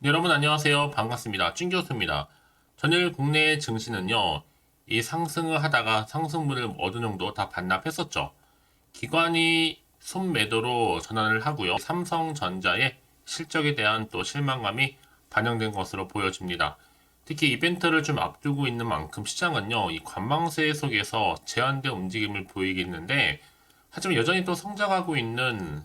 네, 여러분 안녕하세요. 반갑습니다. 찐 교수입니다. 전일 국내 증시는요, 이 상승을 하다가 상승분을 어느 정도 다 반납했었죠. 기관이 순매도로 전환을 하고요. 삼성전자의 실적에 대한 또 실망감이 반영된 것으로 보여집니다. 특히 이벤트를 좀 앞두고 있는 만큼 시장은요, 이 관망세 속에서 제한된 움직임을 보이겠는데, 하지만 여전히 또 성장하고 있는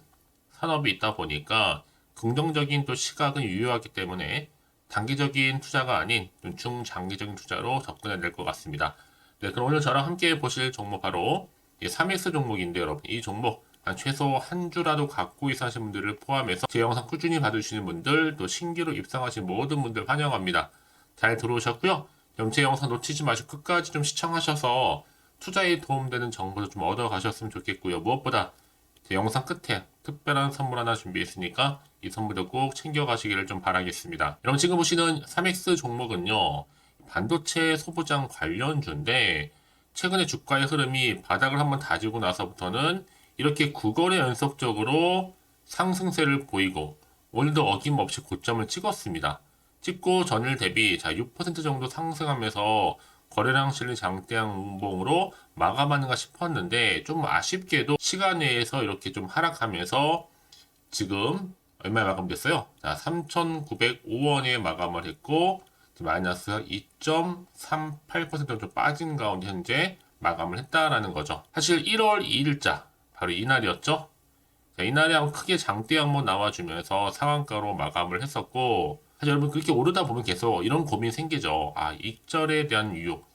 산업이 있다 보니까 긍정적인 또 시각은 유효하기 때문에 단기적인 투자가 아닌 좀 중장기적인 투자로 접근해야 될 것 같습니다. 네, 그럼 오늘 저랑 함께 보실 종목 바로 이 3X 종목인데 여러분 이 종목 한 최소 한 주라도 갖고 있어 하신 분들을 포함해서 제 영상 꾸준히 봐주시는 분들 또 신규로 입상하신 모든 분들 환영합니다. 잘 들어오셨고요. 그럼 제 영상 놓치지 마시고 끝까지 좀 시청하셔서 투자에 도움되는 정보도 좀 얻어 가셨으면 좋겠고요. 무엇보다 제 영상 끝에 특별한 선물 하나 준비했으니까 이 선물도 꼭 챙겨가시기를 좀 바라겠습니다. 여러분 지금 보시는 3X 종목은요. 반도체 소부장 관련주인데 최근에 주가의 흐름이 바닥을 한번 다지고 나서부터는 이렇게 9거래 연속적으로 상승세를 보이고 오늘도 어김없이 고점을 찍었습니다. 찍고 전일 대비 자, 6% 정도 상승하면서 거래량 실리 장대양 운봉으로 마감하는가 싶었는데 좀 아쉽게도 시간 내에서 이렇게 좀 하락하면서 지금 얼마에 마감됐어요? 자, 3,905원에 마감을 했고 마이너스 2.38%좀 빠진 가운데 현재 마감을 했다라는 거죠. 사실 1월 2일자 바로 이날이었죠. 자, 이날에 한번 크게 장대 한번 나와주면서 상한가로 마감을 했었고 사실 여러분 그렇게 오르다 보면 계속 이런 고민 생기죠. 아 익절에 대한 유혹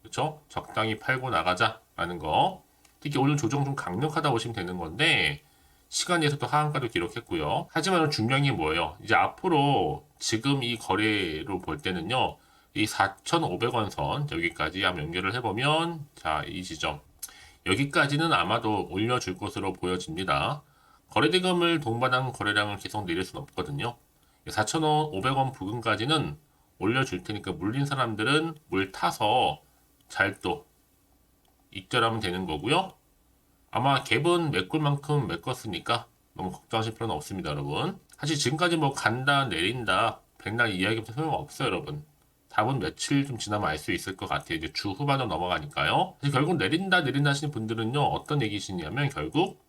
그렇죠? 적당히 팔고 나가자라는 거. 특히 오늘 조정 좀 강력하다 보시면 되는 건데 시간에서도 하한가도 기록했고요. 하지만 중요한 게 뭐예요? 이제 앞으로 지금 이 거래로 볼 때는요. 이 4,500원 선 여기까지 한번 연결을 해보면 자 이 지점 여기까지는 아마도 올려줄 것으로 보여집니다. 거래대금을 동반한 거래량을 계속 내릴 수는 없거든요. 4,500원 부근까지는 올려줄 테니까 물린 사람들은 물 타서 잘또 입절하면 되는 거고요. 아마 갭은 메꿀 만큼 메꿨으니까 너무 걱정하실 필요는 없습니다, 여러분. 사실 지금까지 뭐 간다, 내린다, 백날 이야기부터 소용없어요, 여러분. 답은 며칠 좀 지나면 알 수 있을 것 같아요. 이제 주 후반으로 넘어가니까요. 결국 내린다, 내린다 하시는 분들은요, 어떤 얘기시냐면 결국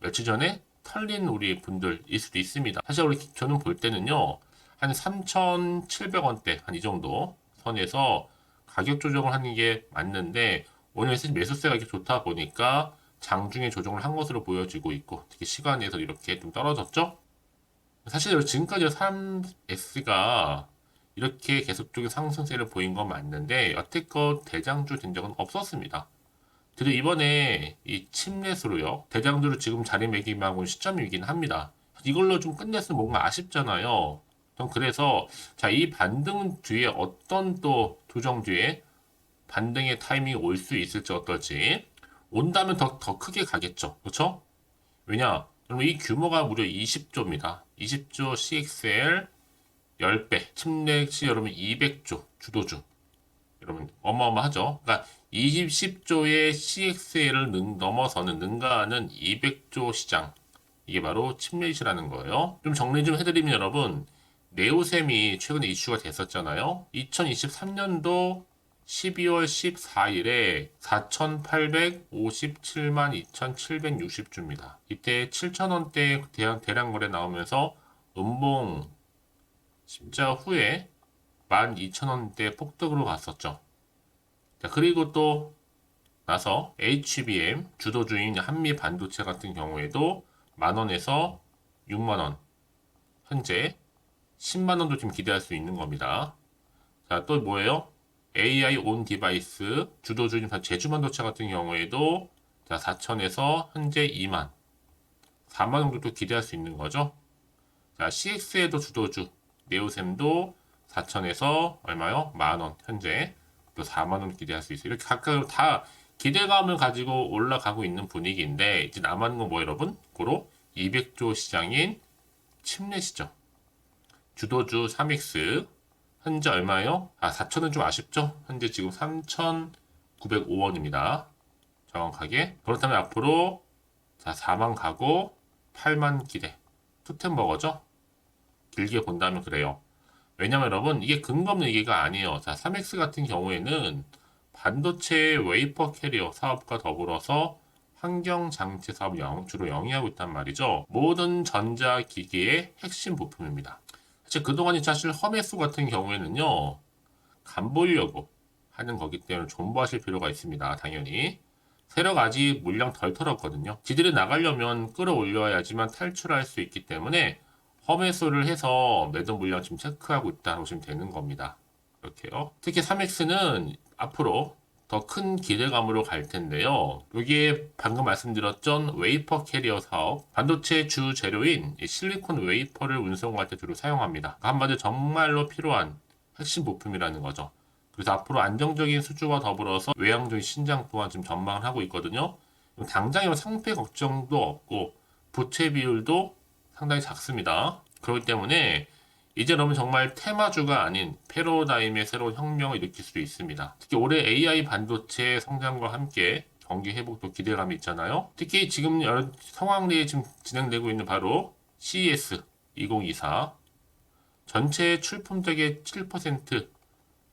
며칠 전에 털린 우리 분들일 수도 있습니다. 사실 우리 저는 볼 때는요, 한 3,700원대, 한 이 정도 선에서 가격 조정을 하는 게 맞는데, 오늘 매수세가 이렇게 좋다 보니까 장중에 조정을 한 것으로 보여지고 있고, 특히 시간에서 이렇게 좀 떨어졌죠? 사실 지금까지 3S가 이렇게 계속적인 상승세를 보인 건 맞는데, 여태껏 대장주 된 적은 없었습니다. 그래도 이번에 이 침례수로요, 대장주로 지금 자리매김하고 시점이긴 합니다. 이걸로 좀 끝냈으면 뭔가 아쉽잖아요. 전 그래서, 자, 이 반등 뒤에 어떤 또 조정 뒤에 반등의 타이밍이 올 수 있을지 어떨지 온다면 더, 더 크게 가겠죠. 그렇죠? 왜냐? 여러분 이 규모가 무려 20조입니다. 20조 CXL 10배, 침례 시 여러분 200조 주도주. 여러분 어마어마하죠. 그러니까 20조의 CXL을 능, 넘어서는 능가하는 200조 시장. 이게 바로 침례시라는 거예요. 좀 정리 좀 해드리면 여러분 네오셈이 최근에 이슈가 됐었잖아요. 2023년도 12월 14일에 4,857만 2,760주입니다. 이때 7,000원대 대량, 대량 거래 나오면서 음봉 십자 후에 12,000원대 폭등으로 갔었죠. 자, 그리고 또 나서 HBM 주도주인 한미 반도체 같은 경우에도 만원에서 6만원 현재 10만원도 지금 기대할 수 있는 겁니다. 자, 또 뭐예요? AI 온 디바이스 주도주인 제주반도체 같은 경우에도 자 4천에서 현재 2만 4만 정도 기대할 수 있는 거죠. 자 CX에도 주도주 네오셈도 4천에서 얼마요? 만원 현재 또 4만 원 기대할 수 있어요. 이렇게 각각 다 기대감을 가지고 올라가고 있는 분위기인데 이제 남았는 건 뭐 여러분? 고로 200조 시장인 침례 시죠. 주도주 3X 현재 얼마예요? 아, 4천은 좀 아쉽죠? 현재 지금 3,905원입니다. 정확하게. 그렇다면 앞으로 자, 4만 가고 8만 기대. 투템버거죠? 길게 본다면 그래요. 왜냐면 여러분 이게 근거 없는 얘기가 아니에요. 자, 3X 같은 경우에는 반도체 웨이퍼 캐리어 사업과 더불어서 환경 장치 사업 영, 주로 영위하고 있단 말이죠. 모든 전자 기기의 핵심 부품입니다. 사실 그동안 사실 험해수 같은 경우에는요. 간 보려고 하는 거기 때문에 존버하실 필요가 있습니다. 당연히. 세력 아직 물량 덜 털었거든요. 지들이 나가려면 끌어올려야지만 탈출할 수 있기 때문에 험해수를 해서 매도 물량 지금 체크하고 있다고 보시면 되는 겁니다. 이렇게요. 특히 3X는 앞으로 더 큰 기대감으로 갈 텐데요. 여기에 방금 말씀드렸던 웨이퍼 캐리어 사업, 반도체 주 재료인 이 실리콘 웨이퍼를 운송할 때 주로 사용합니다. 한마디로 정말로 필요한 핵심 부품이라는 거죠. 그래서 앞으로 안정적인 수주와 더불어서 외향적인 신장 또한 지금 전망을 하고 있거든요. 당장에 상패 걱정도 없고 부채 비율도 상당히 작습니다. 그렇기 때문에 이제 여러분 정말 테마주가 아닌 패러다임의 새로운 혁명을 일으킬 수 있습니다. 특히 올해 AI 반도체 성장과 함께 경기 회복도 기대감이 있잖아요. 특히 지금 상황 내에 지금 진행되고 있는 바로 CES 2024 전체 출품작의 7%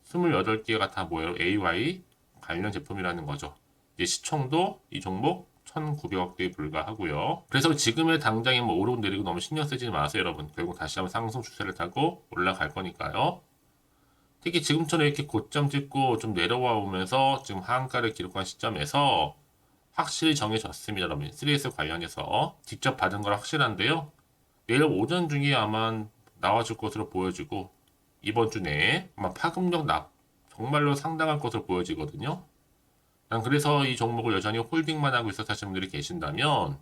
28개가 다 뭐예요? AY 관련 제품이라는 거죠. 이제 시총도 이 종목 1,900억대에 불과하고요. 그래서 지금의 당장에 뭐 오르고 내리고 너무 신경 쓰지 마세요, 여러분. 결국 다시 한번 상승 추세를 타고 올라갈 거니까요. 특히 지금처럼 이렇게 고점 찍고 좀 내려와 오면서 지금 하한가를 기록한 시점에서 확실히 정해졌습니다, 여러분. 3S 관련해서 직접 받은 걸 확실한데요. 내일 오전 중에 아마 나와줄 것으로 보여지고 이번 주 내에 아마 파급력 납 정말로 상당한 것으로 보여지거든요. 난 그래서 이 종목을 여전히 홀딩만 하고 있어 하시는 분들이 계신다면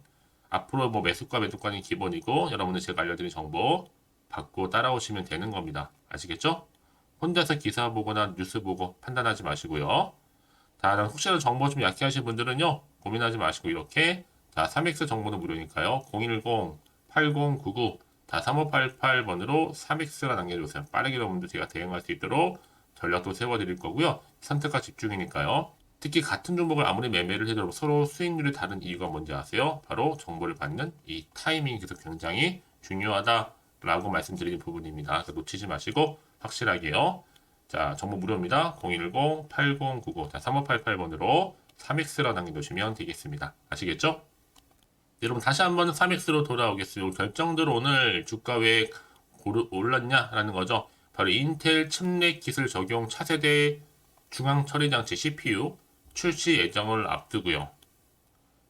앞으로 뭐 매수가 매도가는 기본이고 여러분들 제가 알려드린 정보 받고 따라오시면 되는 겁니다. 아시겠죠? 혼자서 기사 보거나 뉴스 보고 판단하지 마시고요. 다른 혹시라도 정보 좀 약해 하신 분들은요 고민하지 마시고 이렇게 자 3X 정보는 무료니까요 010-8099다 3588번으로 3X가 남겨주세요. 빠르게 여러분들 제가 대응할 수 있도록 전략도 세워드릴 거고요. 선택과 집중이니까요. 특히 같은 종목을 아무리 매매를 해도 서로 수익률이 다른 이유가 뭔지 아세요? 바로 정보를 받는 이 타이밍이 계속 굉장히 중요하다라고 말씀드리는 부분입니다. 놓치지 마시고 확실하게요. 자, 정보 무료입니다. 010-8099 3588번으로 3X로 남겨두시면 되겠습니다. 아시겠죠? 여러분 다시 한번 3X로 돌아오겠습니다. 결정대로 오늘 주가 왜 고르, 올랐냐라는 거죠. 바로 인텔 칩넷 기술 적용 차세대 중앙 처리 장치 CPU 출시 예정을 앞두고요.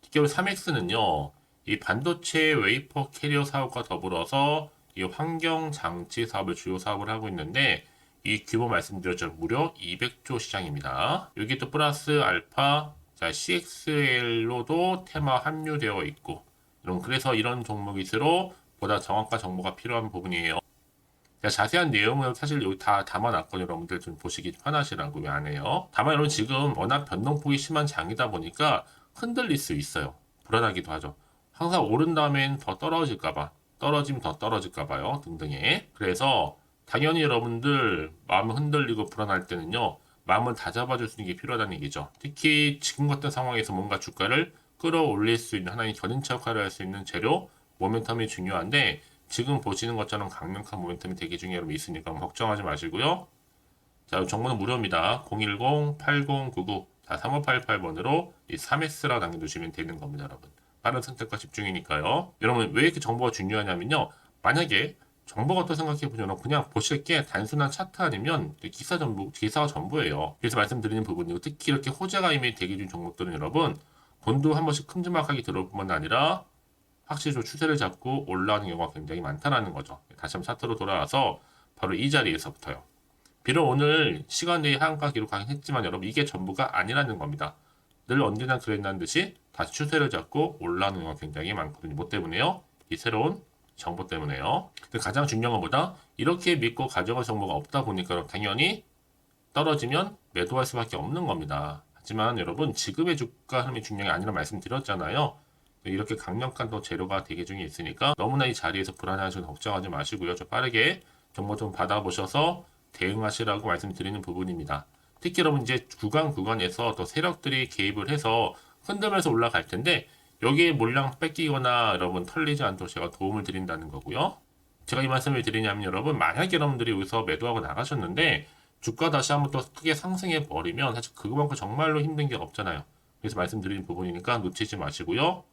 특히 3X는요. 이 반도체 웨이퍼 캐리어 사업과 더불어서 이 환경 장치 사업을 주요 사업을 하고 있는데 이 규모 말씀드렸죠. 무려 200조 시장입니다. 여기 또 플러스 알파 자, CXL로도 테마 함유되어 있고, 그래서 이런 종목일수록 보다 정확한 정보가 필요한 부분이에요. 자, 자세한 내용은 사실 여기 다 담아놨거든요. 여러분들 좀 보시기 편하시라고 왜안 해요? 다만 여러분 지금 워낙 변동폭이 심한 장이다 보니까 흔들릴 수 있어요. 불안하기도 하죠. 항상 오른 다음엔 더 떨어질까봐, 떨어지면 더 떨어질까봐요. 등등에. 그래서 당연히 여러분들 마음 흔들리고 불안할 때는요. 마음을 다 잡아줄 수 있는 게 필요하다는 얘기죠. 특히 지금 같은 상황에서 뭔가 주가를 끌어올릴 수 있는 하나의 견인차 역할을 할 수 있는 재료, 모멘텀이 중요한데 지금 보시는 것처럼 강력한 모멘텀이 대기 중에 여러분 있으니까 걱정하지 마시고요. 자, 정보는 무료입니다. 010-8099 3588번으로 이 3S라고 남겨두시면 되는 겁니다, 여러분. 빠른 선택과 집중이니까요. 여러분 왜 이렇게 정보가 중요하냐면요. 만약에 정보가 또 생각해보면 그냥 보실 게 단순한 차트 아니면 기사 전부, 기사가 전부예요. 그래서 말씀드리는 부분이고 특히 이렇게 호재가 이미 대기 중 종목들은 여러분 돈도 한 번씩 큼지막하게 들어올 뿐만 아니라 확실히 좀 추세를 잡고 올라가는 경우가 굉장히 많다라는 거죠. 다시 한번 차트로 돌아와서 바로 이 자리에서부터요. 비록 오늘 시간 내에 하한가 기록하긴 했지만 여러분 이게 전부가 아니라는 겁니다. 늘 언제나 그랬다는 듯이 다시 추세를 잡고 올라가는 경우가 굉장히 많거든요. 뭐 때문에요? 이 새로운 정보 때문에요. 가장 중요한 것보다 이렇게 믿고 가져갈 정보가 없다 보니까 당연히 떨어지면 매도할 수밖에 없는 겁니다. 하지만 여러분 지금의 주가 흐름이 중요한 게 아니라 말씀드렸잖아요. 이렇게 강력한 또 재료가 대기 중에 있으니까 너무나 이 자리에서 불안해하시고 걱정하지 마시고요. 좀 빠르게 정보 좀 받아보셔서 대응하시라고 말씀드리는 부분입니다. 특히 여러분 이제 구간 구간에서 또 세력들이 개입을 해서 흔들면서 올라갈 텐데 여기에 물량 뺏기거나 여러분 털리지 않도록 제가 도움을 드린다는 거고요. 제가 이 말씀을 드리냐면 여러분 만약에 여러분들이 여기서 매도하고 나가셨는데 주가 다시 한번 또 크게 상승해 버리면 사실 그거만큼 정말로 힘든 게 없잖아요. 그래서 말씀드린 부분이니까 놓치지 마시고요.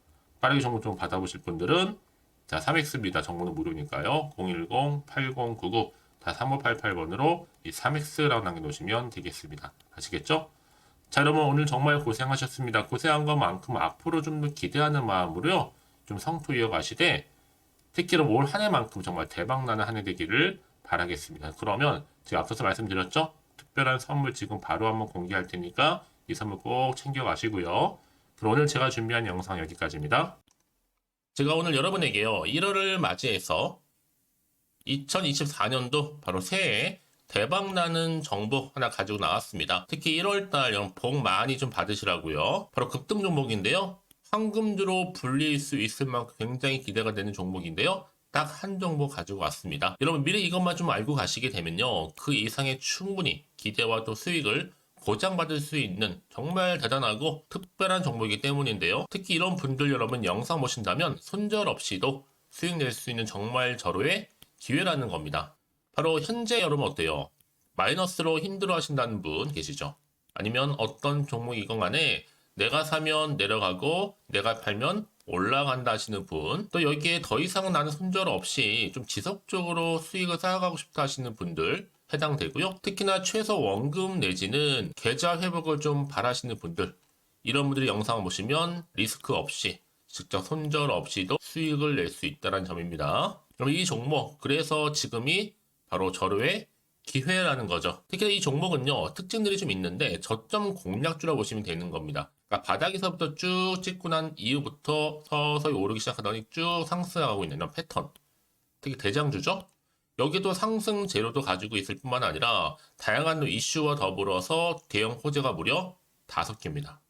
빠르게 정보 좀 받아보실 분들은 자 3x입니다. 정보는 무료니까요. 010-8099 다 3588번으로 이 3x라고 남겨놓으시면 되겠습니다. 아시겠죠? 자 여러분 오늘 정말 고생하셨습니다. 고생한 것만큼 앞으로 좀 더 기대하는 마음으로요. 좀 성토 이어가시되 특히로 올한 해만큼 정말 대박나는 한 해 되기를 바라겠습니다. 그러면 제가 앞서서 말씀드렸죠? 특별한 선물 지금 바로 한번 공개할 테니까 이 선물 꼭 챙겨가시고요. 그럼 오늘 제가 준비한 영상 여기까지입니다. 제가 오늘 여러분에게요. 1월을 맞이해서 2024년도 바로 새해 대박나는 정보 하나 가지고 나왔습니다. 특히 1월달 복 많이 좀 받으시라고요. 바로 급등 종목인데요. 황금주로 불릴 수 있을 만큼 굉장히 기대가 되는 종목인데요. 딱한 종목 가지고 왔습니다. 여러분 미리 이것만 좀 알고 가시게 되면요. 그 이상의 충분히 기대와 또 수익을 보장받을 수 있는 정말 대단하고 특별한 종목이기 때문인데요. 특히 이런 분들 여러분 영상 보신다면 손절 없이도 수익 낼 수 있는 정말 절호의 기회라는 겁니다. 바로 현재 여러분 어때요? 마이너스로 힘들어 하신다는 분 계시죠? 아니면 어떤 종목이건 간에 내가 사면 내려가고 내가 팔면 올라간다 하시는 분, 또 여기에 더 이상 나는 손절 없이 좀 지속적으로 수익을 쌓아가고 싶다 하시는 분들 해당되고요. 특히나 최소 원금 내지는 계좌 회복을 좀 바라시는 분들, 이런 분들이 영상을 보시면 리스크 없이 직접 손절 없이도 수익을 낼 수 있다는 점입니다. 그럼 이 종목, 그래서 지금이 바로 절호의 기회라는 거죠. 특히 이 종목은요, 특징들이 좀 있는데 저점 공략주라고 보시면 되는 겁니다. 그러니까 바닥에서부터 쭉 찍고 난 이후부터 서서히 오르기 시작하더니 쭉 상승하고 있는 이런 패턴. 특히 대장주죠? 여기도 상승 재료도 가지고 있을 뿐만 아니라 다양한 이슈와 더불어서 대형 호재가 무려 다섯 개입니다.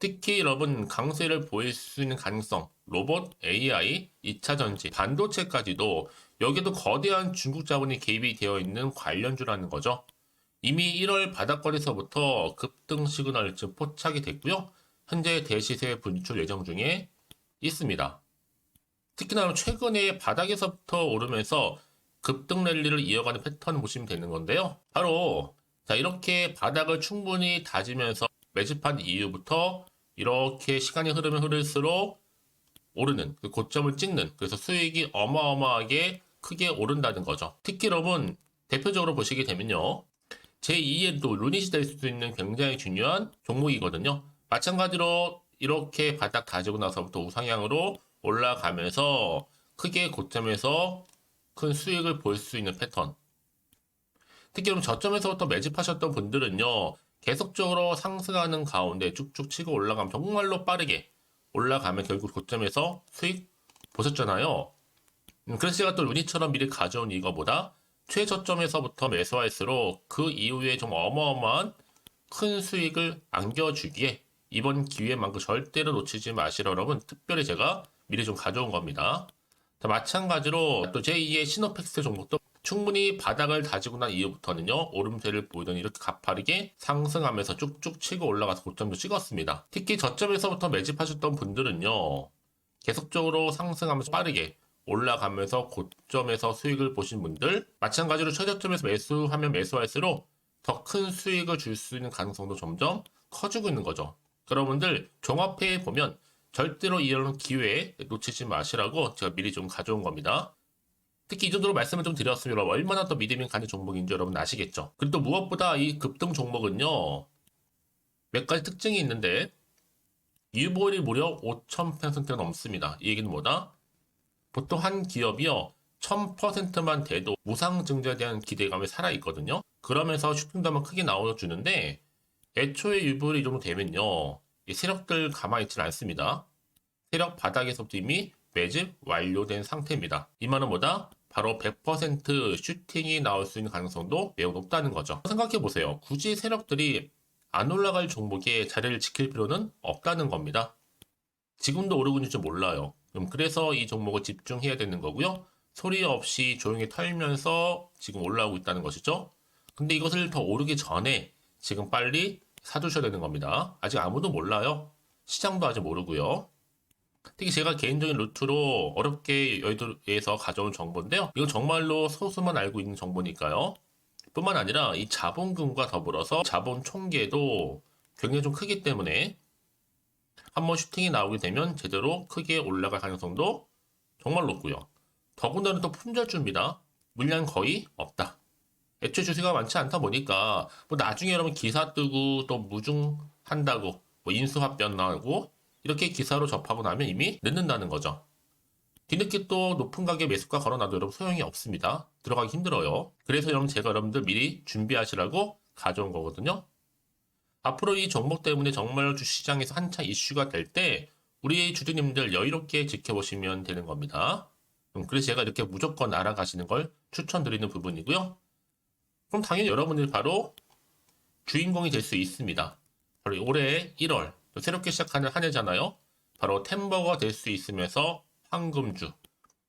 특히 여러분 강세를 보일 수 있는 가능성, 로봇, AI, 2차 전지, 반도체까지도 여기도 거대한 중국 자본이 개입이 되어 있는 관련주라는 거죠. 이미 1월 바닥거리서부터 급등 시그널 즉 포착이 됐고요. 현재 대시세 분출 예정 중에 있습니다. 특히나 최근에 바닥에서부터 오르면서 급등 랠리를 이어가는 패턴을 보시면 되는 건데요. 바로 자 이렇게 바닥을 충분히 다지면서 매집한 이후부터 이렇게 시간이 흐르면 흐를수록 오르는 그 고점을 찍는 그래서 수익이 어마어마하게 크게 오른다는 거죠. 특히 여러분 대표적으로 보시게 되면요. 제2의 또 루닛이 될 수도 있는 굉장히 중요한 종목이거든요. 마찬가지로 이렇게 바닥 다지고 나서부터 우상향으로 올라가면서 크게 고점에서 큰 수익을 볼 수 있는 패턴. 특히 그럼 저점에서부터 매집하셨던 분들은요, 계속적으로 상승하는 가운데 쭉쭉 치고 올라가면 정말로 빠르게 올라가면 결국 고점에서 수익 보셨잖아요. 음, 그래서 제가 또 루니처럼 미리 가져온 이거보다 최저점에서부터 매수할수록 그 이후에 좀 어마어마한 큰 수익을 안겨주기에 이번 기회만큼 절대로 놓치지 마시라 여러분 특별히 제가 미리 좀 가져온 겁니다. 자, 마찬가지로 또 제2의 시노팩스 종목도 충분히 바닥을 다지고 난 이후부터는요 오름세를 보이던 이렇게 가파르게 상승하면서 쭉쭉 치고 올라가서 고점도 찍었습니다. 특히 저점에서부터 매집하셨던 분들은요 계속적으로 상승하면서 빠르게 올라가면서 고점에서 수익을 보신 분들 마찬가지로 최저점에서 매수하면 매수할수록 더 큰 수익을 줄 수 있는 가능성도 점점 커지고 있는 거죠. 여러분들 종합해 보면 절대로 이런 기회에 놓치지 마시라고 제가 미리 좀 가져온 겁니다. 특히 이 정도로 말씀을 좀 드렸으면 여러분 얼마나 더 믿음이 가는 종목인지 여러분 아시겠죠? 그리고 또 무엇보다 이 급등 종목은요 몇 가지 특징이 있는데 유보율이 무려 5,000%가 넘습니다. 이 얘기는 뭐다? 보통 한 기업이요 1000%만 돼도 무상 증자에 대한 기대감이 살아있거든요. 그러면서 슈팅도 한번 크게 나와주는데 애초에 유보율이 이 정도 되면요 이 세력들 가만히 있지는 않습니다. 세력 바닥에서부터 이미 매집 완료된 상태입니다. 이 말은 뭐다? 바로 100% 슈팅이 나올 수 있는 가능성도 매우 높다는 거죠. 생각해 보세요. 굳이 세력들이 안 올라갈 종목에 자리를 지킬 필요는 없다는 겁니다. 지금도 오르고 있는지 몰라요. 그럼 그래서 이 종목을 집중해야 되는 거고요. 소리 없이 조용히 털면서 지금 올라오고 있다는 것이죠. 근데 이것을 더 오르기 전에 지금 빨리 사두셔야 되는 겁니다. 아직 아무도 몰라요. 시장도 아직 모르고요. 특히 제가 개인적인 루트로 어렵게 여의도에서 가져온 정보인데요. 이건 정말로 소수만 알고 있는 정보니까요. 뿐만 아니라 이 자본금과 더불어서 자본 총계도 굉장히 좀 크기 때문에 한번 슈팅이 나오게 되면 제대로 크게 올라갈 가능성도 정말 높고요. 더군다나 또 품절주입니다. 물량 거의 없다. 애초에 주세가 많지 않다 보니까 뭐 나중에 여러분 기사 뜨고 또 무중한다고 뭐 인수합병 나고 이렇게 기사로 접하고 나면 이미 늦는다는 거죠. 뒤늦게 또 높은 가격 매수가 걸어놔도 여러분 소용이 없습니다. 들어가기 힘들어요. 그래서 여러분 제가 여러분들 미리 준비하시라고 가져온 거거든요. 앞으로 이 종목 때문에 정말 주시장에서 한차 이슈가 될 때 우리 주주님들 여유롭게 지켜보시면 되는 겁니다. 음, 그래서 제가 이렇게 무조건 알아가시는 걸 추천드리는 부분이고요. 그럼 당연히 여러분들이 바로 주인공이 될 수 있습니다. 바로 올해 1월 또 새롭게 시작하는 한 해잖아요. 바로 템버가 될 수 있으면서 황금주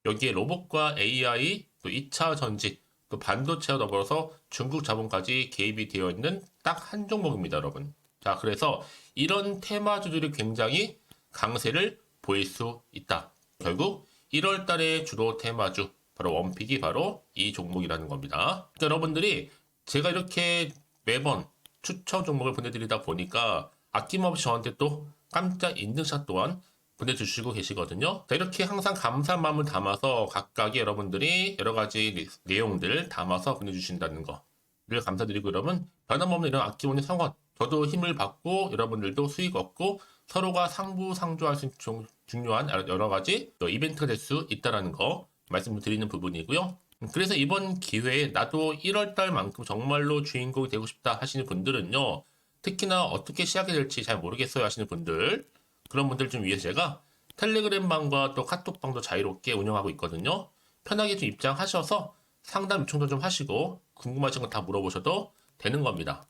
여기에 로봇과 AI 또 2차 전지 또 반도체와 더불어서 중국 자본까지 개입이 되어 있는 딱 한 종목입니다, 여러분. 자, 그래서 이런 테마주들이 굉장히 강세를 보일 수 있다. 결국 1월 달에 주로 테마주 바로 원픽이 바로 이 종목이라는 겁니다. 그러니까 여러분들이 제가 이렇게 매번 추천 종목을 보내드리다 보니까 아낌없이 저한테 또 깜짝 인증샷 또한 보내주시고 계시거든요. 자, 이렇게 항상 감사한 마음을 담아서 각각의 여러분들이 여러 가지 내- 내용들 담아서 보내주신다는 거를 감사드리고 여러분 변함없는 이런 아낌없는 성원 저도 힘을 받고 여러분들도 수익 얻고 서로가 상부상조할 수 있는 종- 중요한 여러 가지 또 이벤트가 될 수 있다는 거 말씀드리는 부분이고요. 그래서 이번 기회에 나도 1월달만큼 정말로 주인공이 되고 싶다 하시는 분들은요. 특히나 어떻게 시작이 될지 잘 모르겠어요 하시는 분들 그런 분들 좀 위해서 제가 텔레그램 방과 또 카톡 방도 자유롭게 운영하고 있거든요. 편하게 좀 입장하셔서 상담 요청도 좀 하시고 궁금하신 거 다 물어보셔도 되는 겁니다.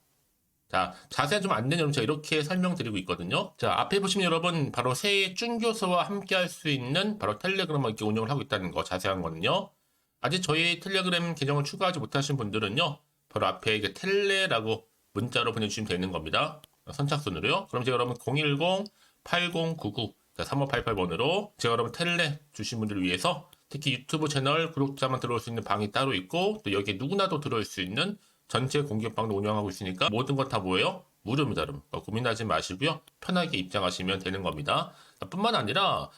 자, 자세한 좀 안내 는 제가 이렇게 설명드리고 있거든요. 자, 앞에 보시면 여러분 바로 새해 쭌교수와 함께 할 수 있는 바로 텔레그램을 이렇게 운영을 하고 있다는 거 자세한 거는요. 아직 저희 텔레그램 계정을 추가하지 못하신 분들은요. 바로 앞에 이게 텔레라고 문자로 보내주시면 되는 겁니다. 선착순으로요. 그럼 제가 여러분 010-8099 3588번으로 제가 여러분 텔레 주신 분들을 위해서 특히 유튜브 채널 구독자만 들어올 수 있는 방이 따로 있고 또 여기에 누구나도 들어올 수 있는 전체 공개방도 운영하고 있으니까 모든 것다 뭐예요? 무료입니다, 여러분. 어, 고민하지 마시고요. 편하게 입장하시면 되는 겁니다. 뿐만 아니라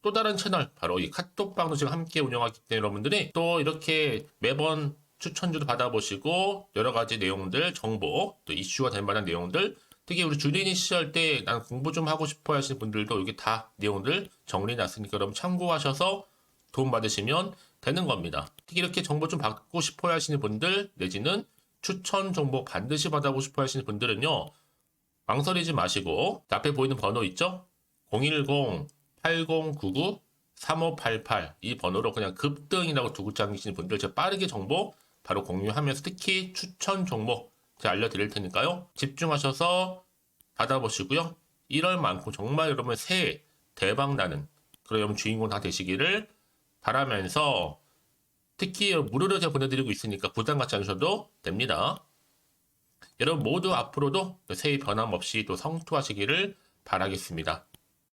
또 다른 채널 바로 이 카톡방도 지금 함께 운영하기 때문에 여러분들이 또 이렇게 매번 추천주도 받아보시고 여러 가지 내용들 정보 또 이슈가 될 만한 내용들 특히 우리 주린이 시절 때 난 공부 좀 하고 싶어 하시는 분들도 여기 다 내용들 정리해 놨으니까 여러분 참고하셔서 도움 받으시면 되는 겁니다. 특히 이렇게 정보 좀 받고 싶어 하시는 분들 내지는 추천 정보 반드시 받아보고 싶어 하시는 분들은요. 망설이지 마시고 앞에 보이는 번호 있죠? 010-8099-3588 이 번호로 그냥 급등이라고 두고 잠기시는 분들 제가 빠르게 정보 바로 공유하면서 특히 추천 종목 제가 알려드릴 테니까요. 집중하셔서 받아보시고요. 1월만큼 정말 여러분 새해 대박 나는 그런 주인공 다 되시기를 바라면서 특히 무료로 제가 보내드리고 있으니까 부담 갖지 않으셔도 됩니다. 여러분 모두 앞으로도 새해 변함없이 또 성투하시기를 바라겠습니다.